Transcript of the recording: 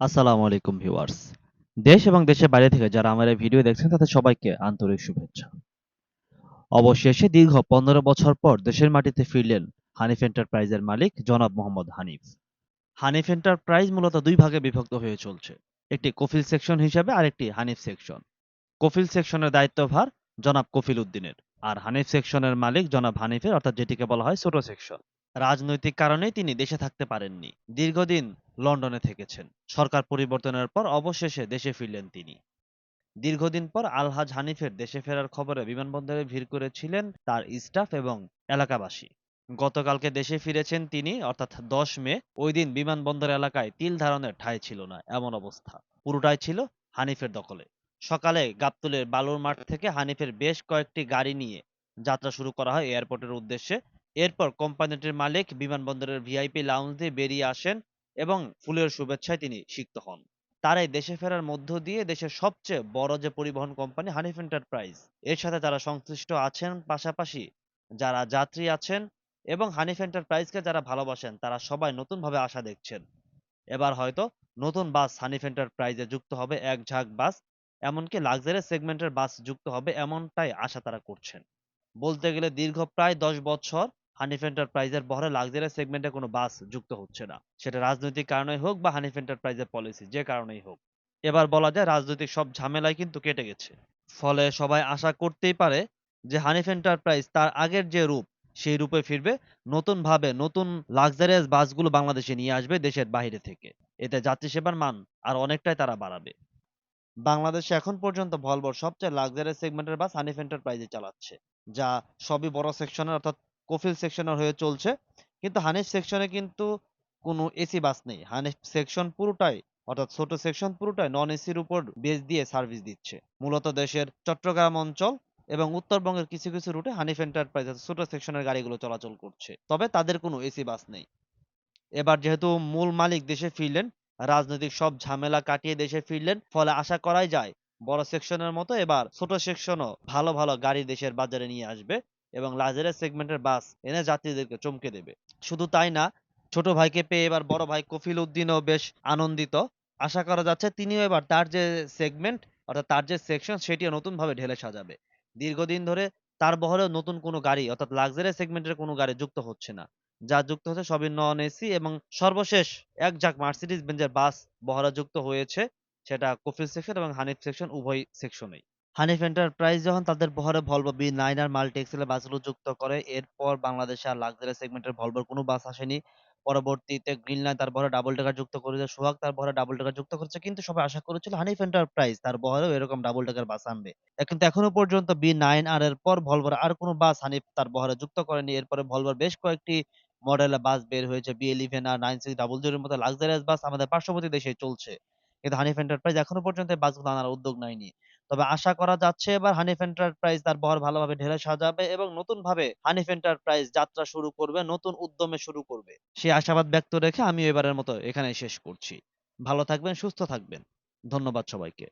আসসালামু আলাইকুম ভিউয়ার্স। দেশ এবং দেশের বাইরে থেকে যারা আমার এই ভিডিও দেখছেন, তাদের সবাইকে আন্তরিক শুভেচ্ছা। অবশেষে দীর্ঘ পনেরো বছর পর দেশের মাটিতে ফিরলেন হানিফ এন্টারপ্রাইজের মালিক জনাব মোহাম্মদ হানিফ। হানিফ এন্টারপ্রাইজ মূলত দুই ভাগে বিভক্ত হয়ে চলছে, একটি কফিল সেকশন হিসেবে আর একটি হানিফ সেকশন। কফিল সেকশনের দায়িত্বভার জনাব কফিল উদ্দিনের, আর হানিফ সেকশনের মালিক জনাব হানিফের, অর্থাৎ যেটিকে বলা হয় ছোট সেকশন। রাজনৈতিক কারণেই তিনি দেশে থাকতে পারেননি। দীর্ঘদিন লন্ডনে থেকেছেন। সরকার পরিবর্তনের পর অবশেষে দেশে ফিরলেন তিনি। দীর্ঘদিন পর আলহাজ হানিফের দেশে ফেরার খবরে বিমানবন্দরে ভিড় করেছিলেন তার স্টাফ এবং এলাকাবাসী। গতকালকে দেশে ফিরেছেন তিনি, অর্থাৎ দশ মে, ওই দিন বিমানবন্দর এলাকায় তিল ধারণের ঠাঁই ছিল না, এমন অবস্থা। পুরোটাই ছিল হানিফের দখলে। সকালে গাবতুলের বালুর মাঠ থেকে হানিফের বেশ কয়েকটি গাড়ি নিয়ে যাত্রা শুরু করা হয় এয়ারপোর্টের উদ্দেশ্যে। এরপর কোম্পানিটির মালিক বিমানবন্দরের ভিআইপি লাউঞ্জ বেরিয়ে আসেন এবং ফুলের শুভেচ্ছায় তিনি সিক্ত হন। তার এই দেশে ফেরার মধ্য দিয়ে দেশের সবচেয়ে বড় যে পরিবহন কোম্পানি হানিফ এন্টারপ্রাইজ, এর সাথে যারা সংশ্লিষ্ট আছেন পাশাপাশি যারা যাত্রী আছেন এবং হানিফ এন্টারপ্রাইজকে যারা ভালোবাসেন, তারা সবাই নতুনভাবে আশা দেখছেন। এবার হয়তো নতুন বাস হানিফ এন্টারপ্রাইজে যুক্ত হবে এক ঝাঁক বাস, এমনকি লাক্সারি সেগমেন্টের বাস যুক্ত হবে এমনটাই আশা তারা করছেন। বলতে গেলে দীর্ঘ প্রায় দশ বছর হানিফ এন্টারপ্রাইজের বহরে লাক্সারি সেগমেন্টে কোনো বাস যুক্ত হচ্ছে না। সেটা রাজনৈতিক কারণে হোক বা হানিফ এন্টারপ্রাইজের পলিসি যে কারণেই হোক। এবার বলা যায়, রাজনৈতিক সব ঝামেলাই কিন্তু কেটে গেছে। ফলে সবাই আশা করতেই পারে যে হানিফ এন্টারপ্রাইজ তার আগের যে রূপ, সেই রূপে ফিরবে। নতুন ভাবে নতুন লাক্সারিয়াস বাসগুলো বাংলাদেশে নিয়ে আসবে দেশের বাইরে থেকে। এতে যাত্রী সেবার মান আর অনেকটাই তারা বাড়াবে। বাংলাদেশে এখন পর্যন্ত ভলভোর সবচেয়ে লাক্সারি সেগমেন্টের বাস হানিফ এন্টারপ্রাইজে চালাচ্ছে, যা সবই বড় সেকশনের অর্থাৎ কফিল সেকশনের হয়ে চলছে। কিন্তু হানিফ সেকশনে কিন্তু কোনো এসি বাস নেই। হানিফ সেকশন পুরোটাই, অর্থাৎ ছোট সেকশন পুরোটাই নন এসির উপর বেস দিয়ে সার্ভিস দিচ্ছে। মূলত দেশের চট্টগ্রাম অঞ্চল এবং উত্তরবঙ্গের কিছু কিছু রুটে হানিফ এন্টারপ্রাইজ ছোট সেকশনের গাড়িগুলো চলাচল করছে। তবে তাদের কোনো এসি বাস নেই। এবার যেহেতু মূল মালিক দেশে ফিরলেন, রাজনৈতিক সব ঝামেলা কাটিয়ে দেশে ফিরলেন, ফলে আশা করাই যায় বড় সেকশনের মতো এবার ছোট সেকশনও ভালো ভালো গাড়ি দেশের বাজারে নিয়ে আসবে। এবং লাক্সারি সেগমেন্টের বাস এনে যাত্রীদেরকে চমকে দেবে। শুধু তাই না, ছোট ভাইকে পেয়ে এবার বড় ভাই কফিল উদ্দিনও বেশ আনন্দিত। আশা করা যাচ্ছে তিনিও এবার তার যে সেগমেন্ট অর্থাৎ তার যে সেকশন সেটিও নতুন ভাবে ঢেলে সাজাবে। দীর্ঘদিন ধরে তার বহরেও নতুন কোনো গাড়ি, অর্থাৎ লাক্সারি সেগমেন্টের কোনো গাড়ি যুক্ত হচ্ছে না। যা যুক্ত হচ্ছে সবই নন এসি এবং সর্বশেষ এক ঝাঁক মার্সিডিজ বেঞ্জের বাস বহরে যুক্ত হয়েছে, সেটা কফিল সেকশন এবং হানিফ সেকশন উভয় সেকশনেই হানিফ এন্টারপ্রাইজ যখন তাদের Volvo B nine R multi বাসগুলো যুক্ত করে, এরপর বাংলাদেশে আর সেগমেন্টের ভলভোর কোনো বাস আসেনি। পরবর্তীতে গ্রিন লাইন তার ডাবল ডেকার যুক্ত করেছে সোহাগ তার ডাবল ডেকার যুক্ত করেছে, কিন্তু সবাই আশা করেছিল হানিফ এন্টারপ্রাইজ তার এরকম ডাবল ডেকার বাস আনবে। কিন্তু এখনও পর্যন্ত বি নাইন আর এর পর ভলভোর আর কোনো বাস হানিফ তার যুক্ত করেনি। এরপরে ভলভোর বেশ কয়েকটি মডেলের বাস বের হয়েছে, B eleven R nine six double জিরোর মতো লাক্সারিয়াস বাস আমাদের পার্শ্ববর্তী দেশে চলছে। কিন্তু হানিফ এন্টারপ্রাইজ এখনও পর্যন্ত বাসগুলো আনার উদ্যোগ নেয়নি। তবে আশা করা যাচ্ছে এবার হানিফ এন্টারপ্রাইজ তার বহর ভালোভাবে ঢেলে সাজাবে এবং নতুন ভাবে হানিফ এন্টারপ্রাইজ যাত্রা শুরু করবে, নতুন উদ্যমে শুরু করবে। সেই আশাবাদ ব্যক্ত রেখে আমি এবারের মতো এখানে শেষ করছি। ভালো থাকবেন, সুস্থ থাকবেন। ধন্যবাদ সবাইকে।